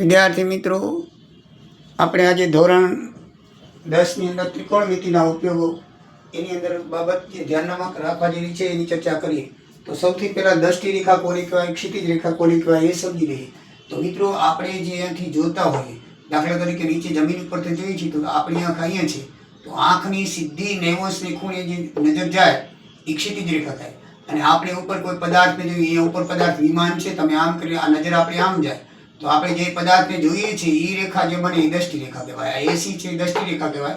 વિદ્યાર્થી મિત્રો, આપણે આજે ધોરણ દસની અંદર ત્રિકોણમિતિના ઉપયોગો, એની અંદર બાબત જે ધ્યાનમાં રાખવા જેવી છે, એની ચર્ચા કરીએ. તો સૌથી પહેલાં દષ્ટિ રેખા કોની કહેવાય, ક્ષિતિજ રેખા કોની કહેવાય, એ સમજી લઈએ. તો મિત્રો, આપણે જે અહીંયાથી જોતા હોઈએ, દાખલા તરીકે નીચે જમીન ઉપરથી જોઈએ છીએ, તો આપણી આંખ અહીંયા છે. તો આંખની સીધી નેવસની ખૂણે જે નજર જાય, એ ક્ષિતિજ રેખા થાય. અને આપણે ઉપર કોઈ પદાર્થને જોઈએ, અહીંયા ઉપર પદાર્થ વિમાન છે, તમે આમ કરી આ નજર આપણે આમ જાય. તો આપણે જે પદાર્થને જોઈએ છીએ એ રેખા જે બને એ દષ્ટિ રેખા કહેવાય. આ એસી છે એ દષ્ટિ રેખા કહેવાય.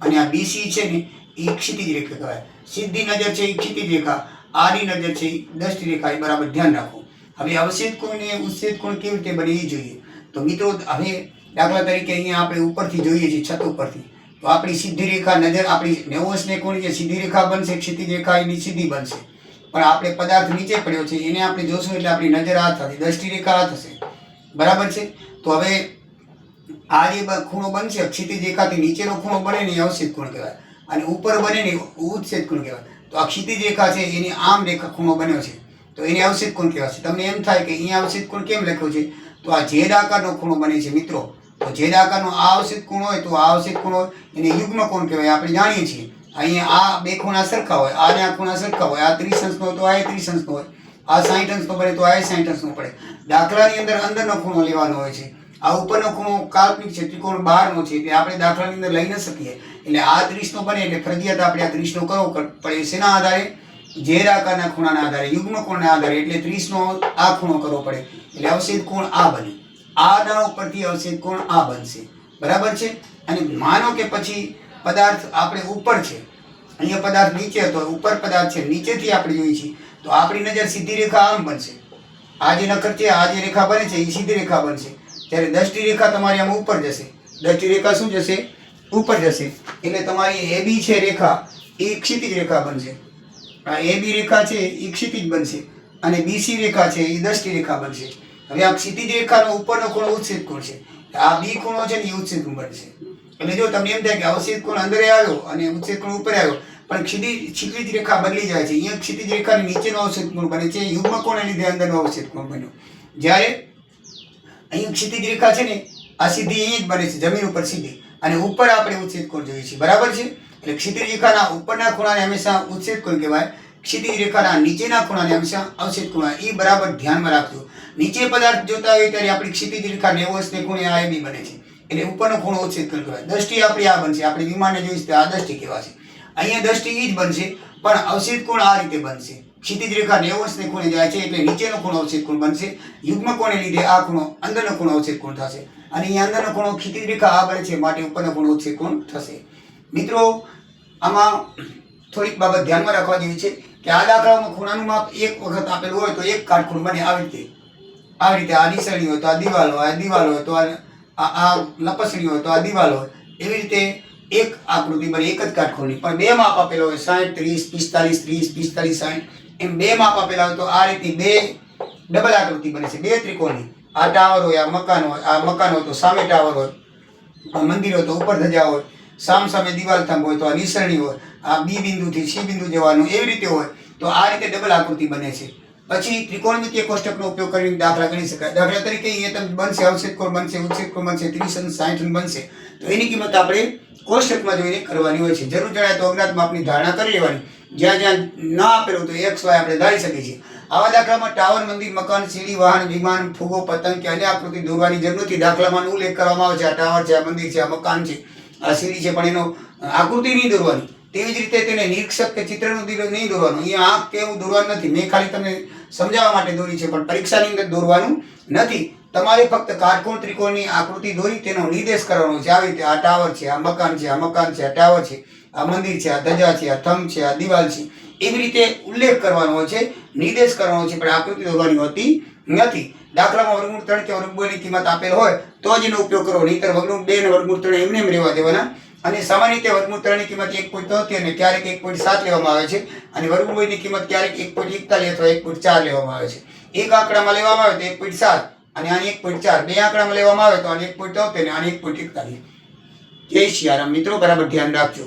અને આ બીસી છે ને એ ક્ષિતિજ રેખા કહેવાય. સીધી નજર છે એ ક્ષિતિજ રેખા. આડી નજર છે એ દષ્ટિ રેખા, એ બરાબર ધ્યાન રાખો. હવે અવશેષ કોણ ને ઉચ્છેદ કોણ કેવી રીતે બને એ જોઈએ. તો મિત્રો, હવે દાખલા તરીકે અહીંયા આપણે ઉપરથી જોઈએ છીએ, છત ઉપરથી. તો આપણી સીધી રેખા નજર, આપણી નેવોસને કોણ જે સીધી રેખા બનશે, ક્ષિતિજ રેખા એની સીધી બનશે. પણ આપણે પદાર્થ નીચે પડ્યો છે, એને આપણે જોશું એટલે આપણી નજર આ થશે દષ્ટિ રેખા આ થશે. બરાબર છે? તો હવે આ જે ખૂણો બનશે ક્ષિતિજ રેખાથી નીચેનો ખૂણો બને ને અવશેષ ખૂણ કહેવાય. અને ઉપર બને ને ઉચ્છેદ ખૂણ કહેવાય. તો આ ક્ષિતિજ રેખા છે, એની આમ રેખા ખૂણો બન્યો છે. તો એને અવશેષ કોણ કહેવાય છે. તમને એમ થાય કે અહીંયા અવશેષ ખૂણ કેમ લખ્યો છે? તો આ જેદ આકારનો ખૂણો બને છે, મિત્રો. તો જેદ આકારનો આ અવશેષ કોણ હોય, તો આ અવશેષ કોણ હોય. એને યુગ્મ કોણ કહેવાય? આપણે જાણીએ છીએ. અહીંયા આ બે ખૂણા સરખા હોય, આ ને આ ખૂણા સરખા હોય, આ ત્રીસ અંશનો હોય, તો આ ત્રીસ અંશનો હોય. આ સાઠ અંશનો પડે તો આ સાઠ અંશનો પડે. દાખલાની અંદર અંદરનો ખૂણો લેવાનો હોય છે. આ ઉપરનો ખૂણો કાલ્પનિક છે, ત્રિકોણ બહારનો છે, એટલે આપણે દાખલાની અંદર લઈ ન શકીએ. એટલે આ ત્રીસનો બને, એટલે ફરજિયાત આપણે આ ત્રીસનો કરવો પડે શેના આધારે? ઝેર આકારના ખૂણાના આધારે યુગ્મ કોણના આધારે, એટલે ત્રીસનો આ ખૂણો કરવો પડે. એટલે અવશેષ કોણ આ બને. આના ઉપરથી અવશેષ કોણ આ બનશે. બરાબર છે? અને માનો કે પછી પદાર્થ આપણે ઉપર છે. અહીંયા પદાર્થ નીચે હતો, ઉપર પદાર્થ છે. નીચેથી આપણે જોઈએ છીએ. તો આપણી નજર સીધી રેખા આમ બનશે. આ જે નખર છે, આ જે રેખા બને છે એ સીધી રેખા બનશે. જ્યારે દ્રષ્ટિ રેખા તમારી આમ ઉપર જશે. દ્રષ્ટિ રેખા શું જશે? ઉપર જશે. એટલે તમારી એ બી છે રેખા એ ક્ષિતિજ રેખા બનશે. આ એ બી રેખા છે એ ક્ષિતિજ બનશે. અને બીસી રેખા છે એ દ્રષ્ટિ રેખા બનશે. હવે આ ક્ષિતિજ રેખાનો ઉપરનો ખૂણો ઉચ્છેદ કોણ છે? આ બી ખૂણો છે ને એ ઉચ્છેદ બનશે એટલે જો તમને એમ થાય કે અવશેષ કોણ અંદર આવ્યો અને ઉચ્છેદ કોણ ઉપર આવ્યો પણ ક્ષિતિજ ક્ષિતિજ રેખા બદલી જાય છે. અહીંયા ક્ષિતિજ રેખા નીચેનો અવશેષ કોણ બને છે? યુગ્મ કોણને લીધે અંદરનો અવશેષ કોણ બન્યો? જ્યારે અહીં ક્ષિતિજ રેખા છે ને, આ સીધી અહીં જ બને છે, જમીન ઉપર સીધી. અને ઉપર આપણે ઉચ્છેદ કોણ જોઈએ છીએ? બરાબર છે? એટલે ક્ષિતિજ રેખાના ઉપરના ખૂણાને હંમેશા ઉચ્છેદ કોણ કહેવાય? ક્ષિતિજ રેખાના નીચેના ખૂણાને હંમેશા અવશેષ ખૂણા એ બરાબર ધ્યાનમાં રાખજો. નીચે પદાર્થ જોતા હોય ત્યારે આપણી ક્ષિતિજ રેખા નેવસને ખૂણે આ બી બને છે. એટલે ઉપરનો ખૂણો ઉચ્છેદ કોણ કહેવાય? દ્રષ્ટિ આપણી આ બનશે. આપણે વિમાનને જોઈશ આ દ્રષ્ટિ કહેવાશે અહીંયા દ્રષ્ટિ એ જ બનશે. પણ અવશેદ કોણ આ રીતે બનશે? ક્ષિતિજ રેખા નેવસને ખૂણે જાય છે એટલે નીચેનો ખૂણો અવશેદ કોણ બનશે? યુગ્મ કોણે લીધે આ ખૂણો, અંદરનો ખૂણો અવશેદ કોણ થશે? અને અહીંયા અંદરનો ખૂણો ક્ષિતિજ રેખા આ બને છે, માટે ઉપરનો ખૂણો અવશેદ કોણ થશે? મિત્રો, આમાં થોડીક બાબત ધ્યાનમાં રાખવા જેવી છે કે આ દાખલામાં ખૂણાનું માપ એક વખત આપેલું હોય તો એક કાટખૂણ બને આવી રીતે. આવી રીતે આ નિસરણી હોય તો આ દિવાલ હોય, આ દિવાલ હોય તો આ લપસણી હોય તો આ દિવાલ હોય. એવી રીતે એક આકૃતિ બને એક જ કાટખૂણી પણ બે માપ આપેલા હોય, સાઠ, ત્રીસ, પિસ્તાલીસ ત્રીસ, પિસ્તાલીસ, સાઠ. એમ બે માપ આપેલા હોય તો આ રીતની બે ડબલ આકૃતિ બને છે, બે ત્રિકોણની. આ ટાવર હોય, આ મકાન હોય, આ મકાન હોય તો સામે ટાવર હોય, આ મંદિર હોય તો ઉપર ધજા હોય, સામ સામે દિવાલ થંભ હોય તો આ નિસરણી હોય, આ બી બિંદુથી સી બિંદુ જવાનું એવી રીતે હોય તો આ રીતે ડબલ આકૃતિ બને છે. પછી ત્રિકોણમિતીય કોષ્ટકનો ઉપયોગ કરીને દાખલા ગણી શકાય. દાખલા તરીકે અહીંયા તમે બનશે, અવશેષ કોણ બનશે, ઉચ્છેદ કોણ બનશે ત્રીસ અને સાઠ બનશે. તો એની કિંમત આપણે કોષ્ટકમાં જોઈને કરવાની હોય છે. જરૂર જણાય તો અજ્ઞાતમાં આપણી ધારણા કરી લેવાની. જ્યાં જ્યાં ન આપેલું તો એક્સ વાય આપણે ધારી શકીએ છીએ. આવા દાખલામાં ટાવર, મંદિર, મકાન, સીડી, વાહન, વિમાન, ફુગો, પતંગ કે અન્ય આકૃતિ દોરવાની જરૂર નથી. દાખલામાં ઉલ્લેખ કરવામાં આવે છે. આ ટાવર છે, આ મંદિર છે, આ મકાન છે, આ સીડી છે, પણ એનો આકૃતિ નહીં દોરવાની. તેવી જ રીતે તેને નિરીક્ષક કે ચિત્રનું દિલ નહીં દોરવાનું. અહીંયા આંખ કે એવું દોરવાનું નથી. મેં ખાલી તમને સમજાવવા માટે દોરી છે, પણ પરીક્ષાની અંદર દોરવાનું નથી. તમારે ફક્ત કાટકોણ ત્રિકોણની આકૃતિ દોરી તેનો નિર્દેશ કરવાનો છે. આવી રીતે આ ટાવર છે, આ મકાન છે, આ મકાન છે, આ ટાવર છે, આ મંદિર છે, આ ધજા છે, આ થંભ છે, આ દિવાલ છે. એવી રીતે ઉલ્લેખ કરવાનો છે, નિર્દેશ કરવાનો છે, પણ આકૃતિ દોરવાની હોતી નથી. દાખલામાં વર્ગમૂળ ત્રણ કે વર્ગમૂળની કિંમત આપેલ હોય, તો જ એનો ઉપયોગ કરવો. નહીંતર વર્ગમૂળ બે અને વર્ગમૂળ ત્રણ એમને એમ રહેવા દેવાના. અને સામાન્ય રીતે વર્ગમૂળ ત્રણની કિંમત એક પોઈન્ટ તોતેર અને ક્યારેક એક પોઈન્ટ સાત લેવામાં આવે છે. અને વર્ગમૂળની કિંમત ક્યારેક એક પોઈન્ટ એકતાલીસ અથવા એક પોઈન્ટ ચાર લેવામાં આવે છે. એક આંકડામાં લેવામાં આવે તો એક પોઈન્ટ સાત. અને આને એક પોઈન્ટ ચાર. બે આંકડામાં લેવામાં આવે તો આને એક પોઈન્ટ તોતેર અને આને એક પોઈન્ટ એકતાલીસ. જય શિયારામ મિત્રો, બરાબર ધ્યાન રાખજો.